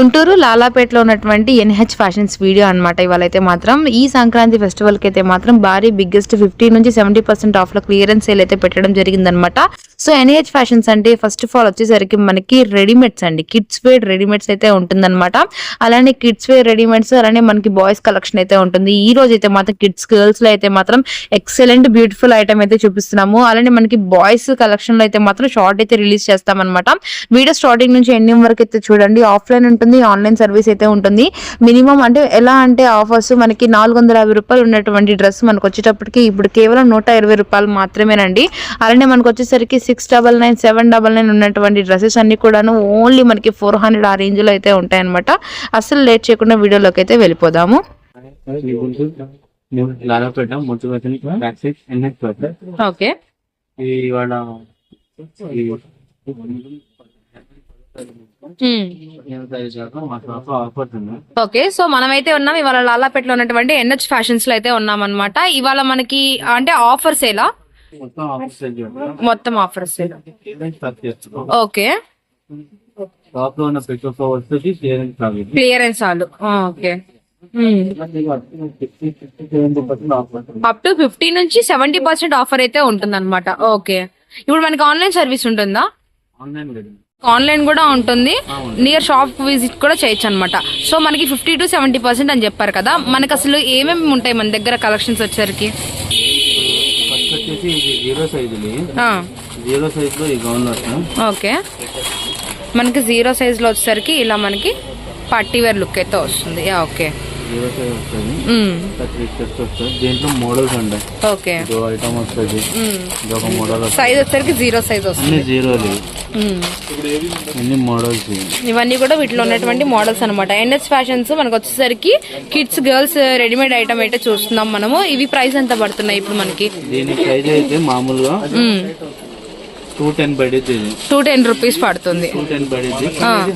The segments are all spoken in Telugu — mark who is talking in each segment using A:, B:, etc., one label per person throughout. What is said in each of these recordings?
A: గుంటూరు లాలాపేటలో ఉన్నటువంటి ఎన్హెచ్ ఫ్యాషన్స్ వీడియో అన్నమాట. ఇవాళ అయితే మాత్రం ఈ సంక్రాంతి ఫెస్టివల్కి అయితే మాత్రం భారీ బిగ్గెస్ట్ ఫిఫ్టీ నుంచి సెవెంటీ పర్సెంట్ ఆఫ్లో క్లియరెన్స్ సేల్ అయితే పెట్టడం జరిగిందనమాట సో ఎన్హెచ్ ఫ్యాషన్స్ అంటే ఫస్ట్ ఆఫ్ ఆల్ వచ్చేసరికి మనకి రెడీమేడ్స్ అండి. కిడ్స్ వేర్ రెడీమేడ్స్ అయితే ఉంటుందన్నమాట. అలానే కిడ్స్ వేర్ రెడీమేడ్స్ అలానే మనకి బాయ్స్ కలెక్షన్ అయితే ఉంటుంది. ఈ రోజు అయితే మాత్రం కిడ్స్ గర్ల్స్లో అయితే మాత్రం ఎక్సలెంట్ బ్యూటిఫుల్ ఐటమ్ అయితే చూపిస్తున్నాము. అలానే మనకి బాయ్స్ కలెక్షన్లో అయితే మాత్రం షార్ట్ అయితే రిలీజ్ చేస్తామన్నమాట. వీడియో స్టార్టింగ్ నుంచి ఎండింగ్ వరకు అయితే చూడండి. ఆఫ్లైన్ ఉంటుంది. ఆన్లైన్ సర్వీస్ అయితే ఉంటుంది. మినిమం అంటే ఎలా అంటే ఆఫర్స్ మనకి నాలుగు వందల యాభై రూపాయలు ఉన్నటువంటి డ్రెస్ మనకు వచ్చేటప్పటికి ఇప్పుడు కేవలం నూట ఇరవై రూపాయలు మాత్రమేనండి. అలానే మనకు వచ్చేసరికి six double nine seven double nine ఉన్నటువంటి డ్రెస్సెస్ అన్ని కూడాను ఓన్లీ మనకి ఫోర్ హండ్రెడ్ ఆ రేంజ్లో అయితే ఉంటాయన్నమాట. అసలు లేట్ చేయకుండా వీడియోలోకి అయితే వెళ్ళిపోదాము. ఓకే.
B: ఇవాళ
A: ఓకే సో మనమైతే ఉన్నాం ఇవాళ లాలాపేటలో ఉన్నటువంటి ఎన్హెచ్ ఫ్యాషన్స్లో అయితే ఉన్నాం అనమాట ఇవాళ మనకి అంటే ఆఫర్స్ ఎలా
B: మొత్తం ఆఫర్స్
A: ఓకే
B: లో ఉన్న పెట్రోల్ క్లియరెన్స్ కావాలి
A: క్లియరెన్స్ వాళ్ళు ఓకే అప్ టు ఫిఫ్టీ నుంచి సెవెంటీ పర్సెంట్ ఆఫర్ అయితే ఉంటుంది అనమాట ఓకే ఇప్పుడు మనకి ఆన్లైన్ సర్వీస్ ఉంటుందా?
B: ఆన్లైన్ లేదు.
A: ఆన్లైన్ కూడా ఉంటుంది. నియర్ షాప్ విజిట్ కూడా చేయొచ్చు అనమాట సో మనకి ఫిఫ్టీ టు సెవెంటీ పర్సెంట్ అని చెప్పారు కదా మనకి అసలు ఏమేమి ఉంటాయి మన దగ్గర కలెక్షన్స్ వచ్చేసరికి? ఓకే. మనకి జీరో సైజ్లో వచ్చేసరికి ఇలా మనకి పార్టీ వేర్ లుక్ అయితే వస్తుంది. ఓకే.
B: జీరో వస్తుంది వస్తుంది. దీంట్లో మోడల్స్ ఉంటాయి
A: ఓకే.
B: ఇదో ఐటమ్ వస్తుంది.
A: మ్మ్.
B: ఇది ఒక మోడల్ వస్తుంది.
A: సైజ్ వచ్చేసరికి జీరో సైజ్ వస్తుంది.
B: అన్ని మోడల్స్
A: ఇవన్నీ కూడా వీటిలో ఉన్నటువంటి మోడల్స్ అనమాట ఎన్ఎస్ ఫ్యాషన్స్ మనకు వచ్చేసరికి కిడ్స్ గర్ల్స్ రెడీమేడ్ ఐటమ్ అయితే చూస్తున్నాం మనము. ఇవి ప్రైస్ ఎంత పడుతున్నాయి ఇప్పుడు మనకి?
B: దీని ప్రైస్ అయితే మామూలుగా two ten
A: two ten rupees పడుతుంది.
B: టూ టెన్ పడిద్ది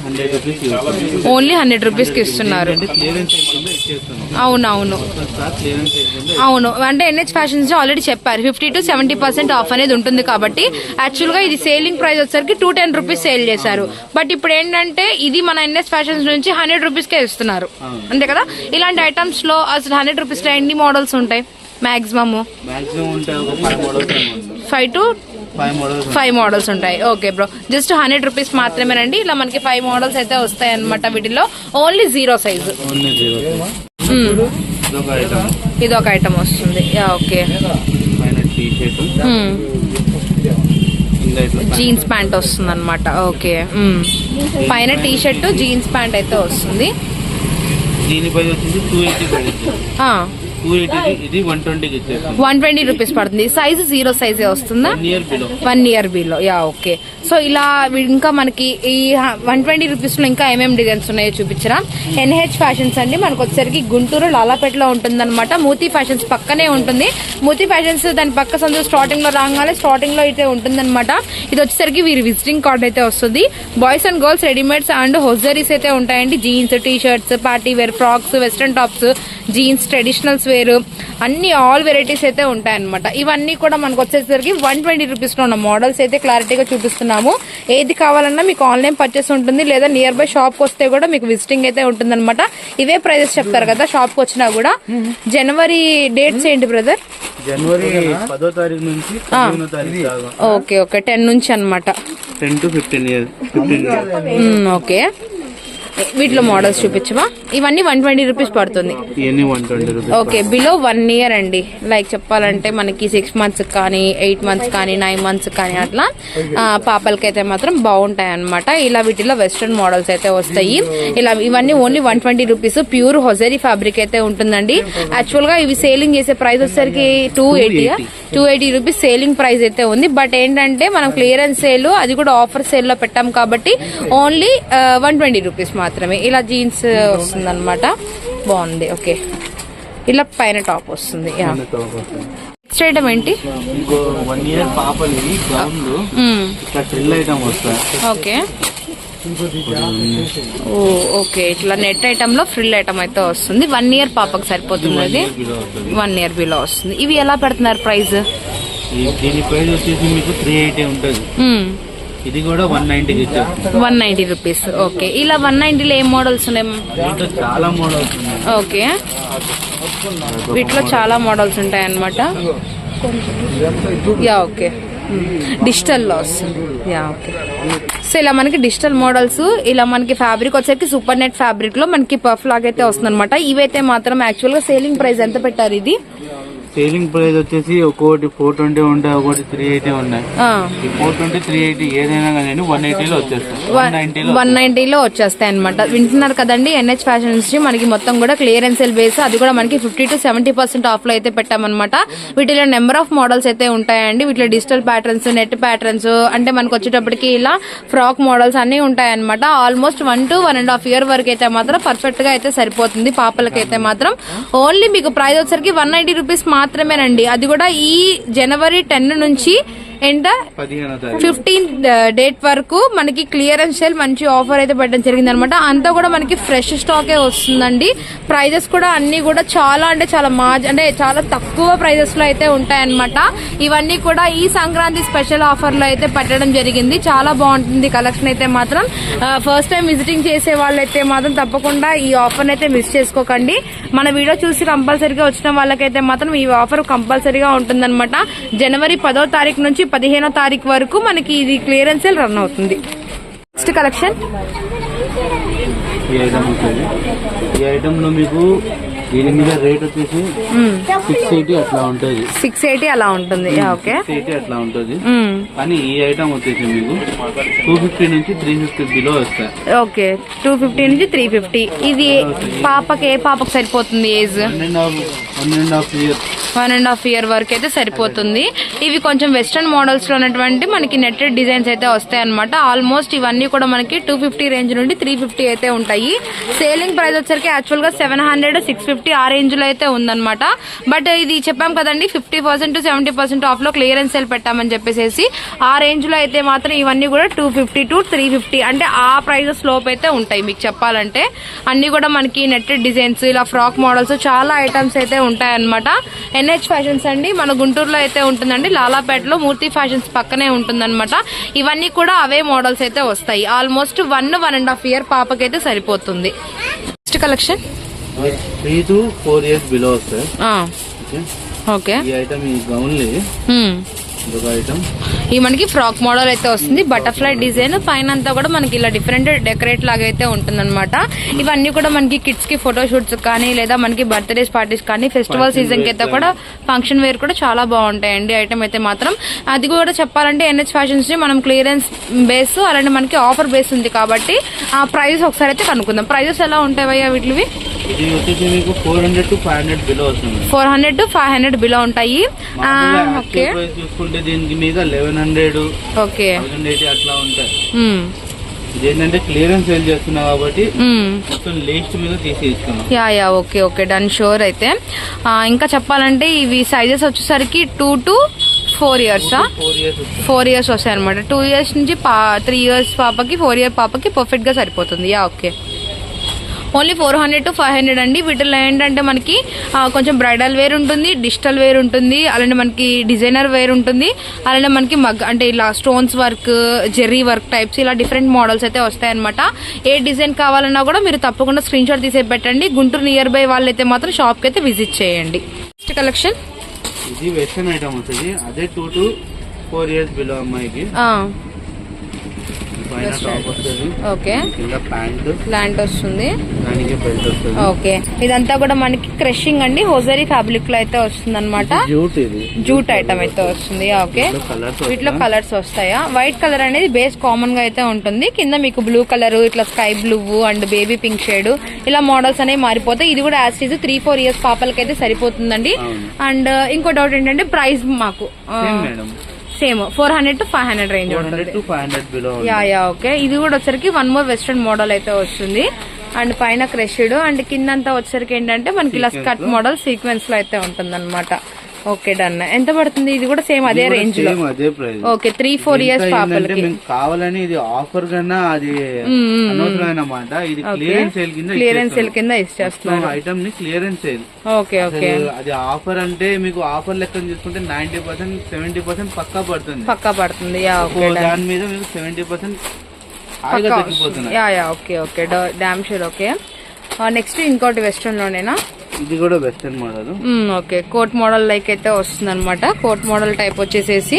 B: హండ్రెడ్ రూపీస్ ఇవ్వాలి
A: ఓన్లీ హండ్రెడ్ రూపీస్కి ఇస్తున్నారు.
B: ఇచ్చేస్తున్నాం.
A: అవును. అంటే ఎన్హెచ్ ఫ్యాషన్స్ ఆల్రెడీ చెప్పారు. Fifty to seventy percent off అనేది ఉంటుంది కాబట్టి యాక్చువల్గా ఇది సేలింగ్ ప్రైస్ వచ్చేసరికి టూ టెన్ రూపీస్ సేల్ చేశారు. బట్ ఇప్పుడు ఏంటంటే ఇది మన ఎన్ఎస్ ఫ్యాషన్స్ నుంచి హండ్రెడ్ రూపీస్ కే ఇస్తున్నారు. అంతే కదా? ఇలాంటి ఐటమ్స్లో అసలు హండ్రెడ్ రూపీస్లో ఎన్ని మోడల్స్ ఉంటాయి?
B: Models
A: five to
B: five models
A: ఉంటాయి. Okay bro just hundred rupees మాత్రమేనండి ఇలా మనకి ఫైవ్ మోడల్స్ అయితే వస్తాయి అనమాట వీటిలో ఓన్లీ జీరో సైజు ఇది ఒక ఐటమ్ వస్తుంది ఓకే జీన్స్ ప్యాంట్ వస్తుంది. అనమాట ఓకే. పైన టీ షర్ట్ జీన్స్ ప్యాంట్ అయితే వస్తుంది.
B: దీని ప్రైస్ వచ్చేసి టూ ఎయిటీ పడింది టూ ఎయిటీ ఇది వన్ ట్వంటీకి ఇచ్చేస్తాం
A: వన్ ట్వంటీ రూపీస్ పడుతుంది. సైజ్ జీరో సైజే వస్తుందా? One year below. Yeah okay. So ఇలా ఇంకా మనకి ఈ వన్ ట్వంటీ రూపీస్లో ఇంకా ఏమేమి డిజైన్స్ ఉన్నాయో చూపించరా? ఎన్హెచ్ ఫ్యాషన్స్ అండి. మనకు వచ్చేసరికి గుంటూరు లాలాపేటలో ఉంటుందన్నమాట. మూతి ఫ్యాషన్స్ పక్కనే ఉంటుంది. మూతి ఫ్యాషన్స్ దాని పక్క సందు స్టార్టింగ్లో రాగానే స్టార్టింగ్లో అయితే ఉంటుందన్నమాట. ఇది వచ్చేసరికి వీరి విజిటింగ్ కార్డ్ అయితే వస్తుంది. Boys and girls readymades and hosieries అయితే ఉంటాయండి. Jeans T shirts party wear frocks western tops jeans traditionals wear అన్ని ఆల్ వెరైటీస్ అయితే ఉంటాయన్నమాట. ఇవన్నీ కూడా మనకు వచ్చేసరికి వన్ ట్వంటీ రూపీస్లో ఉన్న మోడల్స్ అయితే క్లారిటీగా చూపిస్తున్నాము. ఏది కావాలన్నా మీకు ఆన్లైన్ పర్చేస్ ఉంటుంది లేదా నియర్ బై షాప్కి వస్తే కూడా మీకు విజిటింగ్ అయితే ఉంటుందన్నమాట. ఇవే ప్రైజెస్ చెప్తారు కదా షాప్కి వచ్చినా కూడా. జనవరి డేట్స్ ఏంటి బ్రదర్
B: జనవరి పదో తారీఖు నుంచి
A: ఓకే ఓకే టెన్ నుంచి అనమాట
B: ten to fifteen years
A: okay వీటిలో మోడల్స్ చూపించవా ఇవన్నీ వన్ ట్వంటీ రూపీస్ పడుతుంది. ఓకే బిలో వన్ ఇయర్ అండి. లైక్ చెప్పాలంటే మనకి సిక్స్ మంత్స్ కానీ ఎయిట్ మంత్స్ కానీ నైన్ మంత్స్ కానీ అట్లా పాపలకైతే మాత్రం బాగుంటాయి అనమాట ఇలా వీటిలో వెస్ట్రన్ మోడల్స్ అయితే వస్తాయి. ఇలా ఇవన్నీ only one twenty rupees pure hosiery fabric అయితే ఉంటుందండి. యాక్చువల్గా ఇవి సేలింగ్ చేసే ప్రైస్ వచ్చేసరికి two eighty two eighty rupees selling price అయితే ఉంది. బట్ ఏంటంటే మనం క్లియరెన్స్ సేల్ అది కూడా ఆఫర్ సేల్లో పెట్టాం కాబట్టి ఓన్లీ వన్ ట్వంటీ రూపీస్ మాత్రమే. ఇలా జీన్స్ వస్తుంది అనమాట బాగుంది. ఓకే. ఇలా పైన టాప్ వస్తుంది. నెక్స్ట్ ఐటమ్ ఏంటి?
B: వన్ ఇయర్ గౌన్లు. ఇట్లా ట్రిల్ ఐటమ్ వస్తాయి
A: ఓకే. ఇట్లా నెట్ ఐటమ్లో ఫ్రిల్ ఐటమ్ అయితే వస్తుంది. వన్ ఇయర్ పాపకు సరిపోతుంది అది. వన్ ఇయర్ బిలో వస్తుంది. ఇవి ఎలా పెడుతున్నారు ప్రైస్?
B: దీని ప్రైస్ వచ్చేసి మీకు త్రీ ఎయిటీ ఉంటుంది. ఇది కూడా వన్ ఇచ్చేస్తుంది
A: వన్ నైంటీ రూపీస్. ఓకే. ఇలా వన్ నైంటీలో ఏం మోడల్స్ ఉన్నాయి
B: చాలా మోడల్స్
A: ఓకే. వీటిలో చాలా మోడల్స్ ఉంటాయి అన్నమాట యా ఓకే. డిజిటల్లో వస్తుంది యా ఓకే. సో ఇలా మనకి డిజిటల్ మోడల్స్ ఇలా మనకి ఫ్యాబ్రిక్ వచ్చేసరికి సూపర్ నెట్ ఫ్యాబ్రిక్లో మనకి పఫ్ లాగా అయితే వస్తుంది అనమాట ఇవైతే మాత్రం యాక్చువల్గా సేలింగ్ ప్రైస్ ఎంత పెట్టారు ఇది?
B: సేలింగ్ ప్రైస్ వచ్చేసి ఒక్కొక్కటి ఫోర్ ట్వంటీ ఉంటాయి ఒకటి త్రీ ఎయిటీ ఉన్నాయి. ఈ ఫోర్ ట్వంటీ త్రీ ఎయిటీ ఏదైనా కానీ వన్ ఎయిటీలో వచ్చేస్తాయి వన్ నైన్టీలో
A: వచ్చేస్తాయి అనమాట వింటున్నారు కదండి ఎన్హెచ్ ఫ్యాషన్ నుంచి మనకి మొత్తం కూడా క్లియరెన్స్ సెల్ బేస్ అది కూడా మనకి ఫిఫ్టీ టు సెవెంటీ పర్సెంట్ ఆఫ్లో అయితే పెట్టామన్నమాట. వీటిలో నెంబర్ ఆఫ్ మోడల్స్ అయితే ఉంటాయండి. వీటిలో డిజిటల్ ప్యాటర్న్స్ నెట్ ప్యాటర్న్స్ అంటే మనకు వచ్చేటప్పటికి ఇలా ఫ్రాక్ మోడల్స్ అన్ని ఉంటాయన్నమాట. Almost one to one and half year వరకు అయితే మాత్రం పర్ఫెక్ట్గా అయితే సరిపోతుంది పాపలకైతే మాత్రం. ఓన్లీ మీకు ప్రైస్ వచ్చరికి వన్ నైన్టీ రూపీస్ మాత్రమేనండి. అది కూడా ఈ జనవరి టెన్ నుంచి
B: తారీఖు.
A: ఫిఫ్టీన్ డేట్ వరకు మనకి క్లియరెన్స్ సేల్ మంచి ఆఫర్ అయితే పెట్టడం జరిగింది అనమాట అంతా కూడా మనకి ఫ్రెష్ స్టాకే వస్తుందండి. ప్రైజెస్ కూడా అన్ని కూడా చాలా అంటే చాలా మాజ్ అంటే చాలా తక్కువ ప్రైజెస్లో అయితే ఉంటాయన్నమాట. ఇవన్నీ కూడా ఈ సంక్రాంతి స్పెషల్ ఆఫర్లో అయితే పెట్టడం జరిగింది. చాలా బాగుంటుంది కలెక్షన్ అయితే మాత్రం. ఫస్ట్ టైం విజిటింగ్ చేసే వాళ్ళైతే మాత్రం తప్పకుండా ఈ ఆఫర్ అయితే మిస్ చేసుకోకండి. మన వీడియో చూసి కంపల్సరీగా వచ్చిన వాళ్ళకైతే మాత్రం ఈ ఆఫర్ కంపల్సరీగా ఉంటుందన్నమాట. జనవరి పదో తారీఖు నుంచి పదిహేనో తారీఖు వరకు మనకి ఇది క్లియరెన్స్ సేల్ రన్ అవుతుంది. నెక్స్ట్ కలెక్షన్
B: ఈ ఐటమ్ ఈ ఐటమ్లో మీకు దీని మీద రేట్ వచ్చేసి సిక్స్ ఎయిటీ అట్లా ఉంటుంది.
A: సిక్స్ ఎయిటీ అలా ఉంటుంది. ఓకే
B: ఎయిటీ అట్లా ఉంటుంది. కానీ ఈ ఐటమ్ వచ్చేసి మీకు టూ ఫిఫ్టీ నుంచి త్రీ ఫిఫ్టీ బిలో వస్తాయి.
A: ఓకే టూ ఫిఫ్టీ నుంచి త్రీ ఫిఫ్టీ ఇది పాపకి ఏ పాపకి సరిపోతుంది age
B: one and half one and half year
A: one and half year వరకు అయితే సరిపోతుంది. ఇవి కొంచెం వెస్ట్రన్ మోడల్స్లో ఉన్నటువంటి మనకి నెట్టెడ్ డిజైన్స్ అయితే వస్తాయి అనమాట ఆల్మోస్ట్ ఇవన్నీ కూడా మనకి టూ ఫిఫ్టీ రేంజ్ నుండి త్రీ ఫిఫ్టీ అయితే ఉంటాయి. సేలింగ్ ప్రైస్ వచ్చరికి యాక్చువల్గా seven hundred six fifty fifty ఆ రేంజ్లో అయితే ఉందన్నమాట. బట్ ఇది చెప్పాం కదండి ఫిఫ్టీ పర్సెంట్ సెవెంటీ పర్సెంట్ ఆఫ్లో క్లియరెన్స్ సేల్ పెట్టామని చెప్పేసి ఆ రేంజ్లో అయితే మాత్రం ఇవన్నీ కూడా two fifty to three fifty అంటే ఆ ప్రైజెస్ లోపు అయితే ఉంటాయి మీకు చెప్పాలంటే. అన్ని కూడా మనకి నెట్టెడ్ డిజైన్స్ ఇలా ఫ్రాక్ మోడల్స్ చాలా ఐటమ్స్ అయితే ఉంటాయి అనమాట ఎన్హెచ్ ఫ్యాషన్స్ అండి మన గుంటూరులో అయితే ఉంటుందండి లాలాపేటలో మూర్తి ఫ్యాషన్స్ పక్కనే ఉంటుందన్నమాట. ఇవన్నీ కూడా అవే మోడల్స్ అయితే వస్తాయి. Almost one one and half year పాపకైతే సరిపోతుంది. Next collection
B: three to four years below వస్తాయి ఓకే ఈ ఐటమ్ ఈ గౌన్లీ ఇదొక ఐటమ్
A: ఈ మనకి ఫ్రాక్ మోడల్ అయితే వస్తుంది బటర్ఫ్లై డిజైన్ పైన అంతా కూడా మనకి ఇలా డిఫరెంట్ డెకరేట్ లాగా అయితే ఉంటుందన్నమాట. ఇవన్నీ కూడా మనకి కిడ్స్కి ఫోటో షూట్స్ కానీ లేదా మనకి బర్త్డేస్ పార్టీస్ కానీ ఫెస్టివల్ సీజన్కి అయితే కూడా ఫంక్షన్ వేర్ కూడా చాలా బాగుంటాయండి ఐటమ్ అయితే మాత్రం. అది కూడా చెప్పాలంటే ఎన్హెచ్ ఫ్యాషన్స్ని మనం క్లియరెన్స్ బేస్ అలానే మనకి ఆఫర్ బేస్ ఉంది కాబట్టి ఆ ప్రైస్ ఒకసారి అయితే కనుక్కుందాం. ప్రైజెస్ ఎలా ఉంటాయి వీటివి?
B: ఇది వచ్చేసి మీకు four hundred to five hundred below వస్తుంది.
A: Four hundred to five hundred below ఉంటాయి. ఓకే.
B: యాక్చువల్ ప్రైస్ చూసుకుంటే దీనికి మీద eleven hundred
A: okay.
B: Thousand eighty అట్లా ఉంటాయి.
A: మ్మ్.
B: ఇది ఏంటంటే క్లియరెన్స్ సేల్ చేస్తున్నాం కాబట్టి
A: మ్మ్.
B: మొత్తం లీస్ట్ మీద తీసి ఇస్తున్నాం
A: yeah yeah okay okay done sure అయితే. ఇంకా చెప్పాలంటే ఇవి సైజెస్ వచ్చేసరికి టూ టు ఫోర్ ఇయర్సా
B: ఫోర్ ఇయర్స్
A: వస్తాయి. అనమాట టూ ఇయర్స్ నుంచి త్రీ ఇయర్స్ పాపకి ఫోర్ ఇయర్ పాపకి పర్ఫెక్ట్గా సరిపోతుంది. Yeah okay. Only four hundred to five hundred అండి. వీటిలో ఏంటంటే మనకి కొంచెం బ్రైడల్ వేర్ ఉంటుంది డిజిటల్ వేర్ ఉంటుంది అలానే మనకి డిజైనర్ వేర్ ఉంటుంది అలానే మనకి మగ్ అంటే ఇలా stones work zari work types ఇలా డిఫరెంట్ మోడల్స్ అయితే వస్తాయన్నమాట. ఏ డిజైన్ కావాలన్నా కూడా మీరు తప్పకుండా స్క్రీన్ షాట్ తీసే పెట్టండి. గుంటూరు నియర్ బై వాళ్ళైతే మాత్రం షాప్కి అయితే విజిట్ చేయండి. నెక్స్ట్ కలెక్షన్
B: ఇది వెస్టర్న్ ఐటమ్ వస్తుంది. అదే two to four years below అమ్మాయికి.
A: ఓకే
B: ప్యాంట్
A: వస్తుంది. ఓకే ఇదంతా కూడా మనకి క్రషింగ్ అండి. హోజరీ ఫ్యాబ్రిక్లో అయితే వస్తుంది అనమాట
B: జూట్
A: ఐటమ్ అయితే వస్తుంది. ఓకే వీటిలో కలర్స్ వస్తాయా? వైట్ కలర్ అనేది బేస్ కామన్గా అయితే ఉంటుంది. కింద మీకు బ్లూ కలర్ ఇట్లా sky blue and baby pink shade ఇలా మోడల్స్ అనేవి మారిపోతాయి. ఇది కూడా యాజ్ త్రీ ఫోర్ ఇయర్స్ పాపలకి అయితే సరిపోతుందండి. అండ్ ఇంకో డౌట్ ఏంటంటే ప్రైస్ మాకు.
B: Same
A: four hundred to five hundred range yeah yeah okay. ఇది కూడా వచ్చరికి వన్ మోర్ వెస్ట్రన్ మోడల్ అయితే వస్తుంది. అండ్ పైన క్రష్డ్. అండ్ కింద అంతా వచ్చరికి ఏంటంటే మనకి ఇలా
B: లో?
A: మోడల్ సీక్వెన్స్లో అయితే ఉంటుంది అనమాట ఓకే డన్. ఎంత పడుతుంది? ఇది కూడా సేమ్ అదే
B: రేంజ్లో అదే price.
A: Okay three four years పాపలకి.
B: కావాలని ఇది ఆఫర్ కన్నా అది అనవసరమైన ఇది క్లియరెన్స్ సేల్ కింద
A: క్లియరెన్స్ సెల్ కింద ఇచ్చేస్తున్నారు.
B: ఐటమ్ని క్లియరెన్స్ సేల్
A: ఓకే ఓకే.
B: అది ఆఫర్ అంటే మీకు ఆఫర్ లెక్కన చూసుకుంటే నైన్టీ పర్సెంట్ సెవెంటీ పర్సెంట్ పక్కా పడుతుంది.
A: పక్కా పడుతుంది.
B: దాని మీద మీకు seventy percent
A: yeah yeah okay okay. Damn sure okay. Next ఇంకోటి వెస్ట్రన్ లోనేనా
B: ఇది కూడా western model.
A: Okay. Coat model like అయితే వస్తుంది అనమాట కోట్ మోడల్ టైప్ వచ్చేసేసి.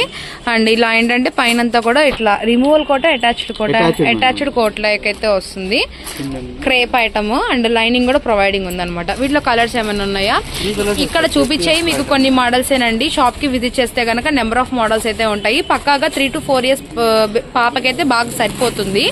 A: అండ్ ఇలా ఏంటంటే పైన అంతా కూడా ఇట్లా removal coat attached coat attached coat like అయితే వస్తుంది. క్రేప్ ఐటమ్ అండ్ లైనింగ్ కూడా ప్రొవైడింగ్ ఉందన్నమాట. వీటిలో కలర్స్ ఏమైనా ఉన్నాయా? ఇక్కడ చూపించేవి మీకు కొన్ని మోడల్స్ ఏనండి. షాప్కి విజిట్ చేస్తే గనక నెంబర్ ఆఫ్ మోడల్స్ అయితే ఉంటాయి. పక్కాగా త్రీ టు ఫోర్ ఇయర్స్ పాపకైతే బాగా సరిపోతుంది.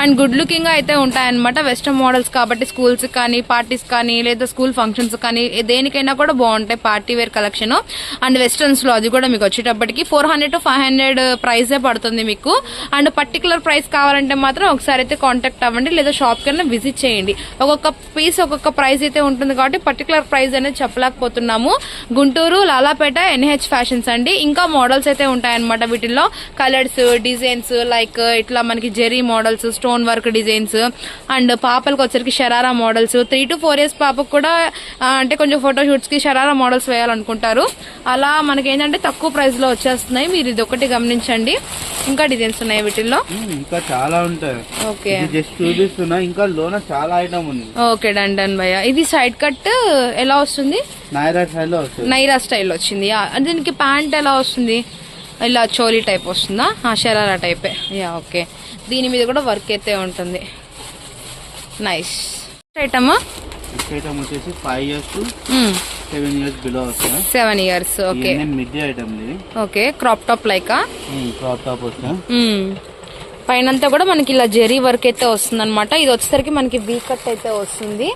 A: అండ్ గుడ్ లుకింగ్గా అయితే ఉంటాయన్నమాట. వెస్టర్న్ మోడల్స్ కాబట్టి స్కూల్స్ కానీ పార్టీస్ కానీ లేదా స్కూల్ ఫంక్షన్స్ కానీ దేనికైనా కూడా బాగుంటాయి పార్టీ వేర్ కలెక్షన్. అండ్ వెస్ట్రన్స్లో అది కూడా మీకు వచ్చేటప్పటికి four hundred to five hundred ప్రైసే పడుతుంది మీకు. అండ్ పర్టికులర్ ప్రైస్ కావాలంటే మాత్రం ఒకసారి అయితే కాంటాక్ట్ అవ్వండి లేదా షాప్ కన్నా విజిట్ చేయండి. ఒక్కొక్క పీస్ ఒక్కొక్క ప్రైస్ అయితే ఉంటుంది కాబట్టి పర్టికులర్ ప్రైస్ అనేది చెప్పలేకపోతున్నాము. గుంటూరు లాలాపేట ఎన్హెచ్ ఫ్యాషన్స్ అండి. ఇంకా మోడల్స్ అయితే ఉంటాయన్నమాట వీటిల్లో. కలర్స్ డిజైన్స్ లైక్ ఇట్లా మనకి zari models stone work designs and పాపలకు వచ్చరికి sharara models. Three to four years పాపకు కూడా అంటే కొంచెం ఫోటో షూట్స్కి షరారా మోడల్స్ వేయాలనుకుంటారు. అలా మనకి ఏంటంటే తక్కువ ప్రైస్లో వచ్చేస్తున్నాయి. మీరు ఇది ఒకటి గమనించండి. ఇంకా డిజైన్స్ ఉన్నాయి వీటిల్లో.
B: ఇంకా చాలా ఉంటాయి.
A: ఓకే.
B: ఇది జస్ట్ చూపిస్తున్నా. ఇంకా లోన చాలా ఐటమ్ ఉంది.
A: ఓకే డన్ డన్ భయ్య. ఇది సైడ్ కట్ ఎలా వస్తుంది?
B: నాయరా స్టైల్
A: నైరా స్టైల్ వచ్చింది. యా, దీనికి ప్యాంట్ ఎలా వస్తుంది? ఇలా చోలీ టైప్ వస్తుందా? ఆ, షరారా టైపే యా ఓకే దీని మీద కూడా వర్క్ అయితే ఉంటుంది. నైస్ ఐటమ్
B: ఐటమ్ వచ్చేసి five years to seven years below వస్తాయి?
A: Seven years okay
B: item
A: okay crop top Lyca?
B: Crop top వస్తాయి
A: పైనంతా కూడా మనకి ఇలా జెరీ వర్క్ అయితే వస్తుంది అనమాట ఇది వచ్చేసరికి మనకి వీ కట్ అయితే వస్తుంది.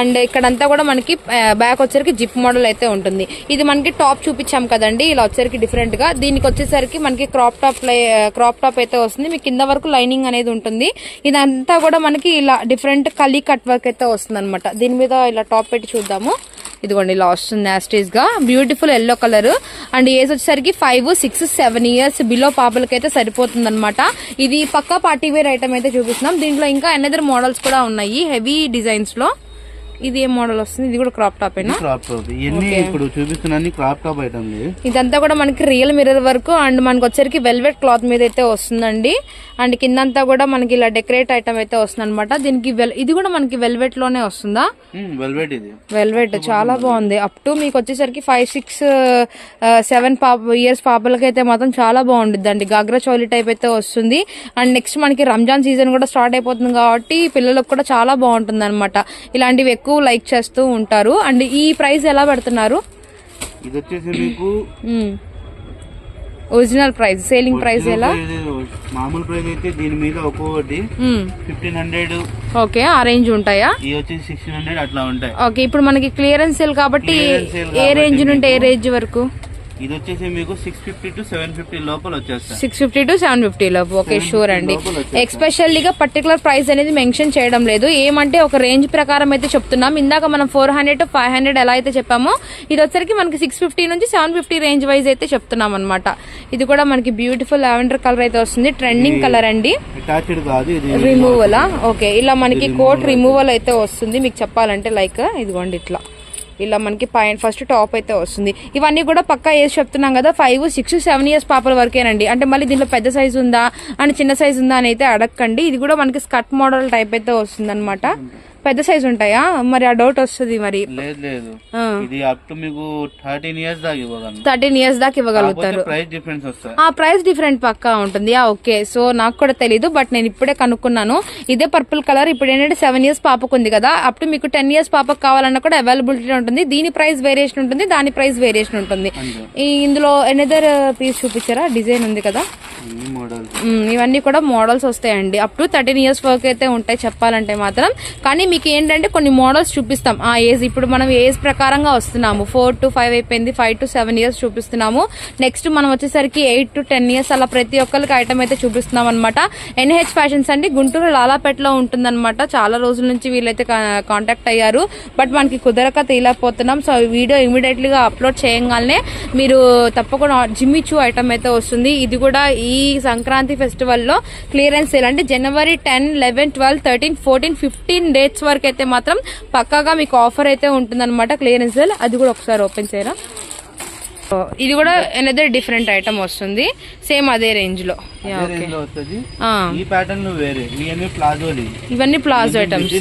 A: అండ్ ఇక్కడంతా కూడా మనకి బ్యాక్ వచ్చేసరికి జిప్ మోడల్ అయితే ఉంటుంది. ఇది మనకి టాప్ చూపించాం కదండి ఇలా వచ్చేసరికి డిఫరెంట్గా. దీనికి వచ్చేసరికి మనకి క్రాప్ టాప్ క్రాప్ టాప్ అయితే వస్తుంది. మీకు కింద వరకు లైనింగ్ అనేది ఉంటుంది. ఇదంతా కూడా మనకి ఇలా డిఫరెంట్ కలీ కట్ వర్క్ అయితే వస్తుంది అనమాట దీని మీద ఇలా టాప్ పెట్టి చూద్దాము. ఇదిగోండి ఇలా వస్తుంది యాస్టేజ్గా. Beautiful yellow colour and age వచ్చేసరికి five six seven years below పాపలకైతే సరిపోతుంది అనమాట ఇది పక్కా పార్టీ వేర్ ఐటమ్ అయితే చూపిస్తున్నాం. దీంట్లో ఇంకా ఎనదర్ మోడల్స్ కూడా ఉన్నాయి హెవీ డిజైన్స్లో. ఇది ఏ మోడల్ వస్తుంది. ఇది కూడా క్రాప్ టాప్ ఏనా
B: క్రాప్ టాప్ ఇవన్నీ ఇప్పుడు క్రాప్ టాప్ ఐటమ్ ఇది
A: ఇదంతా కూడా మనకి రియల్ మిర్రర్ వర్క్ అండ్ మనకి వచ్చరికి వెల్వెట్ క్లాత్ మీద అయితే వస్తుందండి. అండ్ కిందంతా కూడా మనకి ఇలా డెకరేట్ ఐటమ్ అయితే వస్తుంది అనమాట దీనికి ఇది కూడా మనకి వెల్వెట్లోనే వస్తుందా?
B: వెల్వెట్ ఇది.
A: వెల్వెట్ చాలా బాగుంది. అప్ టు మీకు వచ్చేసరికి ఫైవ్ సిక్స్ సెవెన్ పాప ఇయర్స్ పాపలకైతే మాత్రం చాలా బాగుంటుంది అండి గాగ్రా చోలీ టైప్ అయితే వస్తుంది. అండ్ నెక్స్ట్ మనకి రంజాన్ సీజన్ కూడా స్టార్ట్ అయిపోతుంది కాబట్టి పిల్లలకు కూడా చాలా బాగుంటుంది అనమాట ఇలాంటివి ఎక్కువ లైక్ చేస్తూ ఉంటారు. అండ్ ఈ ప్రైస్ ఎలా పెడుతున్నారు?
B: ఇది వచ్చేసి మీకు
A: ఒరిజినల్ ప్రైస్ సేలింగ్ ప్రైస్ ఎలా?
B: మామూలు ప్రైస్ అయితే దీని మీద ఒక్కొక్కటి ఫిఫ్టీన్ హండ్రెడ్
A: ఓకే ఆ రేంజ్ ఉంటాయా?
B: ఇవి వచ్చేసి సిక్స్టీన్ హండ్రెడ్ అట్లా ఉంటాయి.
A: ఓకే ఇప్పుడు మనకి క్లియరెన్స్ సేల్ కాబట్టి ఏ రేంజ్ నుండి ఏ రేంజ్ వరకు?
B: ఇది వచ్చేసి మీకు six fifty to seven fifty లోపల వచ్చేస్తాయి
A: six fifty to seven fifty లోపు. ఓకే షూర్ అండి. ఎక్స్పెషల్లీగా పర్టికులర్ ప్రైస్ అనేది మెన్షన్ చేయడం లేదు. ఏమంటే ఒక రేంజ్ ప్రకారం అయితే చెప్తున్నాం. ఇందాక మనం four hundred to five hundred ఎలా అయితే చెప్పామో ఇది వచ్చరికి మనకి సిక్స్ ఫిఫ్టీ నుంచి సెవెన్ ఫిఫ్టీ రేంజ్ వైజ్ అయితే చెప్తున్నాం అనమాట ఇది కూడా మనకి బ్యూటిఫుల్ లావెండర్ కలర్ అయితే వస్తుంది. ట్రెండింగ్ కలర్ అండి. రిమూవల్ ఓకే ఇలా మనకి కోట్ రిమూవల్ అయితే వస్తుంది. మీకు చెప్పాలంటే లైక్ ఇదిగోండి ఇట్లా. ఇలా మనకి పైన ఫస్ట్ టాప్ అయితే వస్తుంది. ఇవన్నీ కూడా పక్కా ఏజ్ చెప్తున్నాం కదా ఫైవ్ సిక్స్ సెవెన్ ఇయర్స్ పాపల వరకేనండి. అంటే మళ్ళీ దీంట్లో పెద్ద సైజు ఉందా అండ్ చిన్న సైజు ఉందా అని అయితే అడగండి ఇది కూడా మనకి స్కర్ట్ మోడల్ టైప్ అయితే వస్తుంది పెద్ద సైజు ఉంటాయా? మరి ఆ డౌట్ వస్తుంది మరి.
B: లేదు లేదు. ఇది అప్ టు మీకు థర్టీన్ ఇయర్స్ దాకా ఇవ్వగలను.
A: థర్టీన్ ఇయర్స్ దాకా ఇవ్వగలుగుతారు.
B: ప్రైస్ డిఫరెన్స్
A: ఆ ప్రైస్ డిఫరెంట్ పక్కా ఉంటుంది. ఆ ఓకే. సో నాకు కూడా తెలీదు బట్ నేను ఇప్పుడే కనుక్కున్నాను. ఇదే పర్పుల్ కలర్ ఇప్పుడు ఏంటంటే సెవెన్ ఇయర్స్ పాపకు ఉంది కదా. అప్ టు మీకు టెన్ ఇయర్స్ పాపకు కావాలన్నా కూడా అవైలబిలిటీ ఉంటుంది. దీని ప్రైస్ వేరియేషన్ ఉంటుంది దాని ప్రైస్ వేరియేషన్ ఉంటుంది. ఇందులో ఎనదర్ పీస్ చూపించారా? డిజైన్ ఉంది కదా. ఇవన్నీ కూడా మోడల్స్ వస్తాయండి. అప్ టు థర్టీన్ ఇయర్స్ వరకు అయితే ఉంటాయి చెప్పాలంటే మాత్రం. కానీ మీకు ఏంటంటే కొన్ని మోడల్స్ చూపిస్తాం. ఆ ఏజ్ ఇప్పుడు మనం ఏజ్ ప్రకారంగా వస్తున్నాము. ఫోర్ టు ఫైవ్ అయిపోయింది ఫైవ్ టు సెవెన్ ఇయర్స్ చూపిస్తున్నాము. నెక్స్ట్ మనం వచ్చేసరికి ఎయిట్ టు టెన్ ఇయర్స్ అలా ప్రతి ఒక్కరికి ఐటమ్ అయితే చూపిస్తున్నాం అనమాట ఎన్హెచ్ ఫ్యాషన్స్ అండి గుంటూరు లాలాపేటలో ఉంటుందన్నమాట. చాలా రోజుల నుంచి వీళ్ళైతే కాంటాక్ట్ అయ్యారు. బట్ మనకి కుదరక ఇలా సో వీడియో ఇమీడియట్లీగా అప్లోడ్ చేయగానే మీరు తప్పకుండా జిమ్మిచూ ఐటమ్ అయితే వస్తుంది. ఇది కూడా ఈ సంక్రాంతి ఫెస్టివల్లో క్లియరెన్స్ సేల్ అంటే జనవరి ten eleven twelve thirteen fourteen fifteen dates వరకు అయితే మాత్రం పక్కాగా మీకు ఆఫర్ అయితే ఉంటుందన్నమాట. క్లియరెన్స్ సేల్ అది కూడా ఒకసారి ఓపెన్ చేయరా? సో ఇది కూడా ఎనదర్ డిఫరెంట్ ఐటమ్ వస్తుంది. సేమ్ అదే రేంజ్లో. యా,
B: అదే
A: ఓకే
B: range లో వస్తుంది.
A: ఆ,
B: ఈ ప్యాటర్న్లో వేరే. ఇవన్నీ ప్లాజోలు
A: ఇవన్నీ ప్లాజో ఐటమ్స్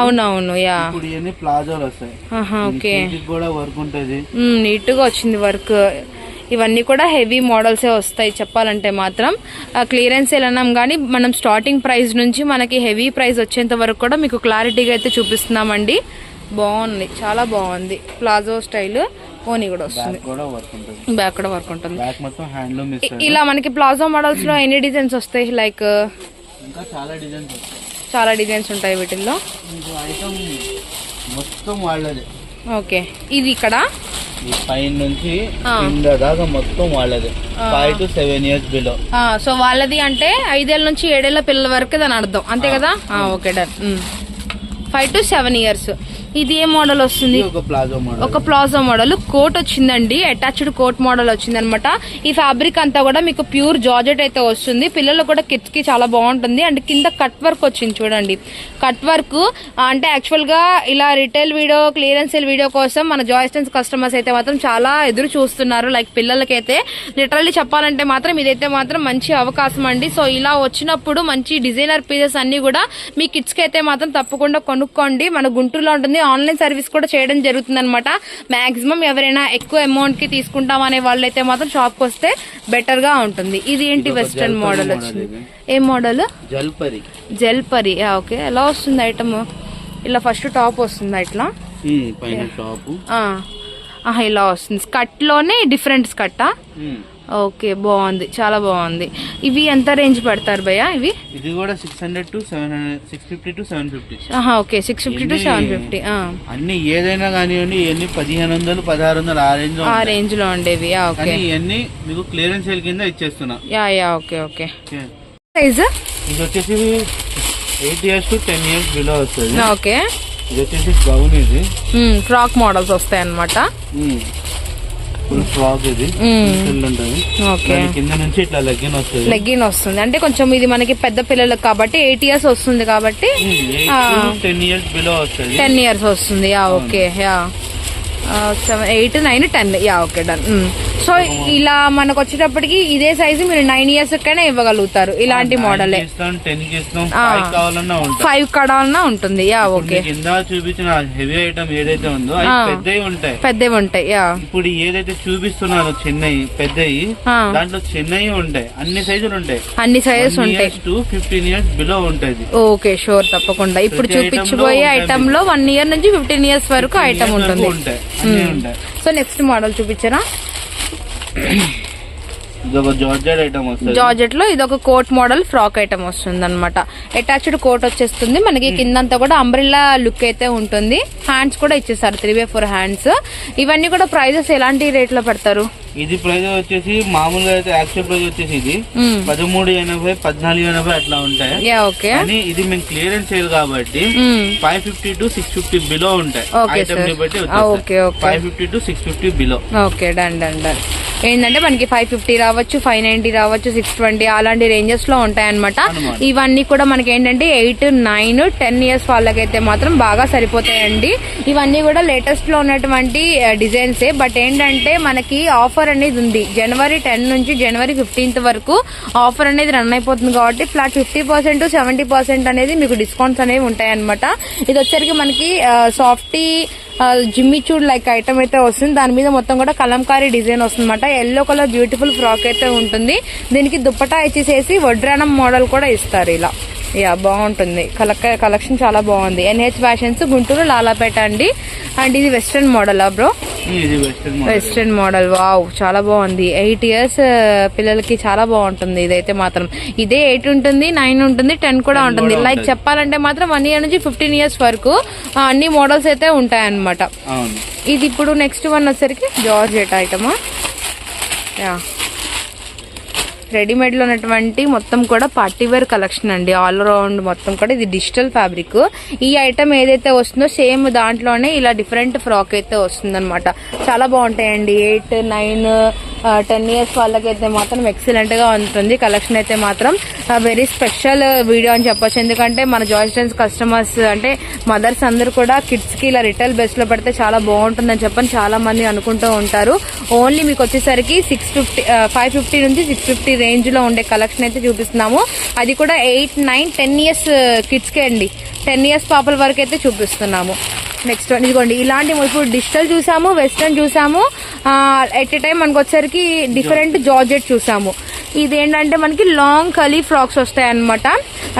A: అవునవును నీట్గా వచ్చింది వర్క్ ఇవన్నీ కూడా హెవీ మోడల్సే వస్తాయి చెప్పాలంటే మాత్రం. క్లియరెన్స్ అన్నాం కానీ మనం స్టార్టింగ్ ప్రైస్ నుంచి మనకి హెవీ ప్రైస్ వచ్చేంత వరకు కూడా మీకు క్లారిటీగా అయితే చూపిస్తున్నామండి. బాగుంది చాలా బాగుంది. ప్లాజో స్టైల్ ఓని కూడా వస్తుంది.
B: బ్యాక్ కూడా వర్క్ ఉంటది.
A: ఇలా మనకి ప్లాజో మోడల్స్లో ఎన్ని డిజైన్స్ వస్తాయి? లైక్
B: చాలా డిజైన్స్
A: ఉంటాయి వీటిల్లో. ఓకే ఇది ఇక్కడ.
B: ఈ పైన నుంచి. కింద దాకా మొత్తం వాళ్ళదే. Five to seven years below
A: so వాళ్ళది అంటే ఐదేళ్ళ నుంచి ఏడేళ్ళ పిల్లల వరకు దాని అర్థం. అంతే కదా? Okay done five to seven years ఇది ఏ మోడల్ వస్తుంది?
B: ఒక ప్లాజో మోడల్.
A: ఒక ప్లాజో మోడల్. కోట్ వచ్చిందండి. అటాచ్డ్ కోట్ మోడల్ వచ్చింది అనమాట ఈ ఫ్యాబ్రిక్ అంతా కూడా మీకు ప్యూర్ జార్జెట్ అయితే వస్తుంది. పిల్లలు కూడా కిడ్స్కి చాలా బాగుంటుంది. అండ్ కింద కట్ వర్క్ వచ్చింది చూడండి. కట్ వర్క్ అంటే యాక్చువల్గా ఇలా రిటైల్ వీడియో క్లియరెన్స్ వీడియో కోసం మన జాయిస్టన్స్ కస్టమర్స్ అయితే మాత్రం చాలా ఎదురు చూస్తున్నారు. లైక్ పిల్లలకైతే లిటరల్లీ చెప్పాలంటే మాత్రం ఇదైతే మాత్రం మంచి అవకాశం అండి. సో ఇలా వచ్చినప్పుడు మంచి డిజైనర్ పీసెస్ అన్ని కూడా మీ కిడ్స్కి అయితే మాత్రం తప్పకుండా కొనుక్కోండి. మన గుంటూరులో ఉంటుంది. ఆన్లైన్ సర్వీస్ కూడా చేయడం జరుగుతుంది అనమాట మాక్సిమం ఎవరైనా ఎక్కువ అమౌంట్కి తీసుకుంటాం అనే వాళ్ళైతే మాత్రం షాప్కి వస్తే బెటర్గా ఉంటుంది. ఇది ఏంటి వెస్టర్న్ మోడల్ వచ్చింది. ఏ మోడల్
B: జల్పరి.
A: జెల్పరి. ఓకే. ఎలా వస్తుంది ఐటమ్ ఇలా ఫస్ట్ టాప్ వస్తుంది ఇట్లా?
B: పైన టాప్
A: ఇలా వస్తుంది. స్కట్లోనే డిఫరెంట్ స్కట్టా ఓకే బాగుంది. చాలా బాగుంది. ఇవి ఎంత రేంజ్ పెడతారు భయ్య ఇవి?
B: ఇది కూడా six hundred to seven hundred six fifty to seven fifty
A: ఆహా okay six fifty to seven fifty
B: అన్ని ఏదైనా కానివ్వండి ఇవన్నీ పదిహేను వందలు పదహారు వందలు ఆ రేంజ్లో
A: ఆ. రేంజ్లో ఉండేవి ఓకే.
B: ఇవన్నీ మీకు క్లియరెన్స్ సేల్ కింద ఇచ్చేస్తున్నా.
A: Yeah yeah okay okay.
B: Okay.
A: Size
B: ఇది వచ్చేసి eight years to ten years below వస్తుంది.
A: ఓకే.
B: ఇది వచ్చేసి గౌన్ ఇది.
A: ఫ్రాక్ మోడల్స్ వస్తాయి అనమాట
B: ఫుల్ ఫ్రాక్ ఇది. కింద నుంచి ఇట్లా లెగ్గిన్ వస్తుంది.
A: లెగ్గిన్ వస్తుంది. అంటే కొంచెం ఇది మనకి పెద్ద పిల్లలకు కాబట్టి ఎయిట్ ఇయర్స్ వస్తుంది కాబట్టి
B: టెన్ ఇయర్స్ బిలో వస్తుంది.
A: టెన్ ఇయర్స్ వస్తుంది. Yeah okay. Yeah. Seven eight nine ten. Yeah okay done. So ఇలా మనకు వచ్చేటప్పటికి ఇదే సైజు మీరు నైన్ ఇయర్స్ కైనా ఇవ్వగలుగుతారు. ఇలాంటి మోడలే.
B: ఫైవ్
A: కడాలన్నా ఉంటుంది. Yeah okay.
B: చూపించిన హెవీ ఐటమ్ ఏదైతే ఉందో. పెద్దవి ఉంటాయి.
A: పెద్దవి ఉంటాయి యా.
B: ఇప్పుడు ఏదైతే చూపిస్తున్నారో చెన్నై పెద్దవి. దాంట్లో చెన్నై ఉంటాయి. అన్ని సైజులు ఉంటాయి.
A: అన్ని సైజెస్ ఉంటాయి.
B: టు ఫిఫ్టీన్ ఇయర్స్ బిలో ఉంటుంది.
A: ఓకే షూర్ తప్పకుండా. ఇప్పుడు చూపించబోయే ఐటమ్లో వన్ ఇయర్ నుంచి ఫిఫ్టీన్ ఇయర్స్ వరకు ఐటమ్ ఉంటుంది.
B: ఉంటాయి. అన్ని ఉంటాయి.
A: సో నెక్స్ట్ మోడల్ చూపించరా? జార్జెట్లో ఇది ఒక కోట్ మోడల్ ఫ్రాక్ ఐటమ్ వస్తుంది అనమాట అటాచ్డ్ కోట్ వచ్చేస్తుంది. మనకి కిందంతా కూడా అంబ్రిల్లా లుక్ అయితే ఉంటుంది. హ్యాండ్స్ కూడా ఇచ్చేస్తారు త్రీ బై ఫోర్ హ్యాండ్స్ ఇవన్నీ కూడా ప్రైజెస్ ఎలాంటి రేట్లో పెడతారు?
B: ఇది ప్రైస్ వచ్చేసి మామూలుగా అయితే యాక్చువల్ ప్రైస్ వచ్చేసి ఇది.
A: మ్మ్.
B: పదమూడు ఎనభై పద్నాలుగు ఎనభై అట్లా ఉంటాయి.
A: యా ఓకే
B: కానీ ఇది మేము క్లియరెన్స్ సేల్ కాబట్టి. Five fifty to six fifty below ఉంటాయి. ఐటమ్. బట్టి. Five fifty to six fifty below
A: okay done done done ఏంటంటే మనకి ఫైవ్ ఫిఫ్టీ రావచ్చు ఫైవ్ నైన్టీ రావచ్చు సిక్స్ ట్వంటీ అలాంటి రేంజెస్లో ఉంటాయన్నమాట. ఇవన్నీ కూడా మనకి ఏంటంటే ఎయిట్ నైన్ టెన్ ఇయర్స్ వాళ్ళకైతే మాత్రం బాగా సరిపోతాయండి. ఇవన్నీ కూడా లేటెస్ట్లో ఉన్నటువంటి డిజైన్సే బట్ ఏంటంటే మనకి ఆఫర్ అనేది ఉంది. జనవరి టెన్ నుంచి జనవరి ఫిఫ్టీన్త్ వరకు ఆఫర్ అనేది రన్ అయిపోతుంది కాబట్టి flat fifty percent seventy percent అనేది మీకు డిస్కౌంట్స్ అనేవి ఉంటాయి అనమాట ఇది వచ్చరికి మనకి సాఫ్టీ జిమ్మిచూడ్ లైక్ ఐటమ్ అయితే వస్తుంది. దాని మీద మొత్తం కూడా కలంకారీ డిజైన్ వస్తుందన్నమాట. ఎల్లో కలర్ బ్యూటిఫుల్ ఫ్రాక్ అయితే ఉంటుంది. దీనికి దుప్పటా ఇచ్చేసేసి వడ్రానం మోడల్ కూడా ఇస్తారు ఇలా. యా బాగుంటుంది. కలెక్ కలెక్షన్ చాలా బాగుంది. ఎన్హెచ్ ఫ్యాషన్స్ గుంటూరు లాలాపేట అండి. అండ్ ఇది western model bro
B: western model
A: wow చాలా బాగుంది. ఎయిట్ ఇయర్స్ పిల్లలకి చాలా బాగుంటుంది ఇదైతే మాత్రం. ఇదే ఎయిట్ ఉంటుంది నైన్ ఉంటుంది టెన్ కూడా ఉంటుంది. లైక్. చెప్పాలంటే మాత్రం వన్ ఇయర్ నుంచి ఫిఫ్టీన్ ఇయర్స్ వరకు అన్ని మోడల్స్ అయితే ఉంటాయన్నమాట. ఇది ఇప్పుడు నెక్స్ట్ వన్ వచ్చరికి జార్జెట్ ఐటమా యా రెడీమేడ్లో ఉన్నటువంటి మొత్తం కూడా పార్టీ వేర్ కలెక్షన్ అండి. ఆల్ రౌండ్ మొత్తం కూడా ఇది డిజిటల్ ఫ్యాబ్రిక్. ఈ ఐటమ్ ఏదైతే వస్తుందో సేమ్ దాంట్లోనే ఇలా డిఫరెంట్ ఫ్రాక్ అయితే వస్తుందన్నమాట. చాలా బాగుంటాయండి. ఎయిట్ నైన్ టెన్ ఇయర్స్ వాళ్ళకైతే మాత్రం ఎక్సలెంట్గా ఉంటుంది. కలెక్షన్ అయితే మాత్రం వెరీ స్పెషల్ వీడియో అని చెప్పొచ్చు. ఎందుకంటే మన జాయిస్టెన్స్ కస్టమర్స్ అంటే మదర్స్ అందరూ కూడా కిడ్స్కి ఇలా రిటైల్ బెస్ట్లో పెడితే చాలా బాగుంటుందని చెప్పని చాలా మంది అనుకుంటూ ఉంటారు. ఓన్లీ మీకు వచ్చేసరికి సిక్స్ ఫిఫ్టీ ఫైవ్ ఫిఫ్టీ నుంచి సిక్స్ ఫిఫ్టీ రేంజ్లో ఉండే కలెక్షన్ అయితే చూపిస్తున్నాము. అది కూడా eight nine ten years kids కే అండి. టెన్ ఇయర్స్ పాపల వరకు అయితే చూపిస్తున్నాము. నెక్స్ట్ వన్ ఇదిగోండి. ఇలాంటి ఇప్పుడు డిజిటల్ చూసాము వెస్ట్రన్ చూసాము. ఎట్ ఎ టైం మనకు వచ్చేసరికి డిఫరెంట్ జార్జెట్ చూసాము. ఇది ఏంటంటే మనకి లాంగ్ కలీ ఫ్రాక్స్ వస్తాయి అనమాట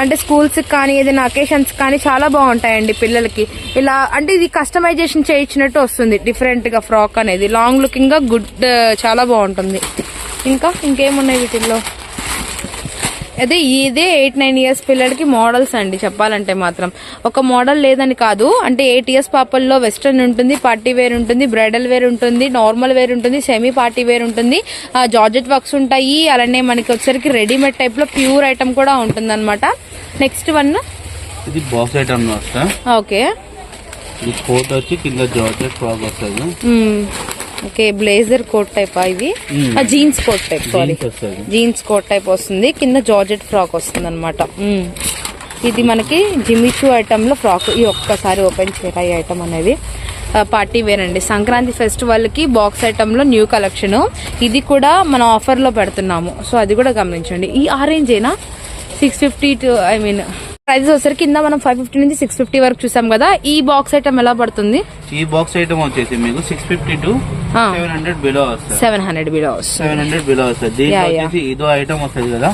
A: అంటే స్కూల్స్కి కానీ ఏదైనా అకేషన్స్ కానీ చాలా బాగుంటాయండి పిల్లలకి. ఇలా అంటే ఇది కస్టమైజేషన్ చేయించినట్టు వస్తుంది. డిఫరెంట్గా ఫ్రాక్ అనేది. లాంగ్ లుకింగ్గా గుడ్ చాలా బాగుంటుంది. ఇంకా ఇంకేమున్నాయి వీటిల్లో? అదే ఇదే ఎయిట్ నైన్ ఇయర్స్ పిల్లలకి మోడల్స్ అండి చెప్పాలంటే మాత్రం. ఒక మోడల్ లేదని కాదు అంటే ఎయిట్ ఇయర్స్ పాపల్లో వెస్ట్రన్ ఉంటుంది పార్టీ వేర్ ఉంటుంది బ్రైడల్ వేర్ ఉంటుంది నార్మల్ వేర్ ఉంటుంది సెమీ పార్టీ వేర్ ఉంటుంది జార్జెట్ వర్క్స్ ఉంటాయి అలానే మనకి వచ్చరికి రెడీమేడ్ టైప్లో ప్యూర్ ఐటమ్ కూడా ఉంటుంది అనమాట నెక్స్ట్ వన్
B: ఇది బాక్స్ ఐటమ్
A: ఓకే.
B: ఇది కోట్ వచ్చి కింద జార్జెట్ ఫ్రాక్ వస్తుంది.
A: ఓకే బ్లేజర్ కోట్ టైప్ ఇది. Jeans coat type sorry.
B: Jeans
A: coat type వస్తుంది. కింద జార్జెట్ ఫ్రాక్ వస్తుంది అనమాట ఇది మనకి జిమిచూ ఐటమ్లో ఫ్రాక్ ఈ ఒక్కసారి ఓపెన్ చేయరా ఈ ఐటమ్ అనేది? పార్టీ వేర్ అండి. సంక్రాంతి ఫెస్టివల్కి బాక్స్ ఐటమ్లో న్యూ కలెక్షన్. ఇది కూడా మన ఆఫర్లో పెడుతున్నాము. సో అది కూడా గమనించండి. ఈ ఆరెంజ్ ఏనా? Six fifty to I mean prices వచ్చేసరికి కింద మనం ఫైవ్ ఫిఫ్టీ నుంచి సిక్స్ ఫిఫ్టీ వరకు చూసాం కదా ఈ బాక్స్ ఐటమ్ ఎలా పడుతుంది?
B: ఈ బాక్స్ ఐటమ్ వచ్చేసి మీకు six fifty to. Seven hundred below వస్తుంది.
A: సెవెన్ హండ్రెడ్ బిలోస్
B: సెవెన్ హండ్రెడ్ బిలో వస్తుంది. వచ్చేసి ఇదో ఐటమ్ వస్తుంది కదా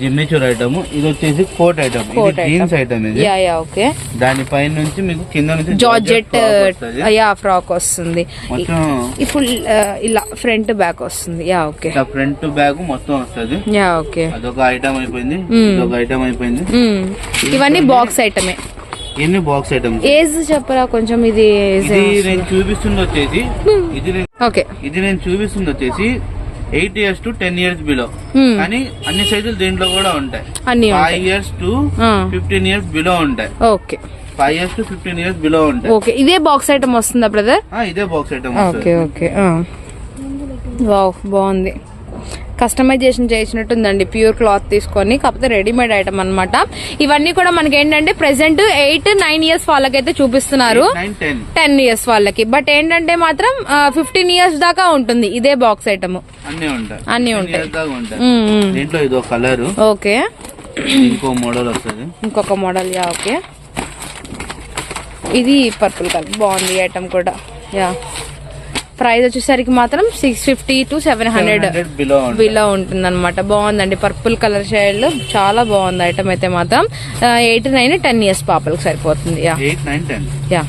B: జిమ్మిచూర్ ఐటమ్ ఇది వచ్చేసి కోట్ ఐటమ్. జీన్స్ ఐటమ్ ఇది.
A: ఓకే
B: దాని పైన నుంచి మీకు కింద నుంచి
A: జార్జెట్
B: వస్తది.
A: యా ఫ్రాక్ వస్తుంది.
B: మొత్తం
A: ఇప్పుడు ఆ, ఇలా ఫ్రంట్ బ్యాక్ వస్తుంది. యా ఓకే
B: ఫ్రంట్ బ్యాగ్ మొత్తం వస్తుంది.
A: యా ఓకే
B: అదొక ఐటమ్ అయిపోయింది.
A: Hmm.
B: ఇదొక ఐటమ్ అయిపోయింది.
A: మ్మ్. ఇవన్నీ బాక్స్ ఐటమే
B: ఎన్ని బాక్స్ ఐటమ్స్
A: ఏజ్ చెప్పరా కొంచెం ఇది
B: ఇది నేను చూపిస్తుంది వచ్చేసి. ఇది
A: ఓకే.
B: ఇది నేను చూపిస్తుంది వచ్చేసి eight years to ten years below. కానీ అన్ని సైజులు దీంట్లో కూడా ఉంటాయి.
A: అన్ని
B: five years to. Fifteen years below ఉంటాయి.
A: Okay.
B: Five years to fifteen years below ఉంటాయి.
A: ఓకే. ఇదే బాక్స్ ఐటమ్ వస్తుందా బ్రదర్
B: ఇదే box item
A: okay okay. Wow బాగుంది. కస్టమైజేషన్ చేసినట్టుందండి. ప్యూర్ క్లాత్ తీసుకొని కాకపోతే రెడీమేడ్ ఐటమ్ అన్నమాట. ఇవన్నీ కూడా మనకి ఏంటంటే ప్రెసెంట్ ఎయిట్ నైన్ ఇయర్స్ వాళ్ళకైతే చూపిస్తున్నారు.
B: Nine ten.
A: ఇయర్స్ వాళ్ళకి. బట్ ఏంటంటే మాత్రం ఫిఫ్టీన్ ఇయర్స్ దాకా ఉంటుంది ఇదే బాక్స్ ఐటమ్.
B: అన్ని ఉంటాయి.
A: అన్నీ
B: 10
A: ఉంటాయి.
B: years దాకా ఉంటాయి. దీంట్లో ఇదో కలర్.
A: ఓకే.
B: ఇంకో మోడల్ వస్తుంది.
A: ఇంకొక మోడల్ యా ఓకే. ఇది పర్పుల్ కలర్. బాగుంది ఐటమ్ కూడా. యా. ప్రైస్ వచ్చేసరికి మాత్రం six fifty to seven hundred
B: below
A: ఉంటుంది. అనమాట బాగుందండి. పర్పుల్ కలర్ షేడ్ చాలా బాగుంది ఐటమ్ అయితే మాత్రం. ఎయిట్ నైన్ టెన్ ఇయర్స్ పాపలకు సరిపోతుంది. యా.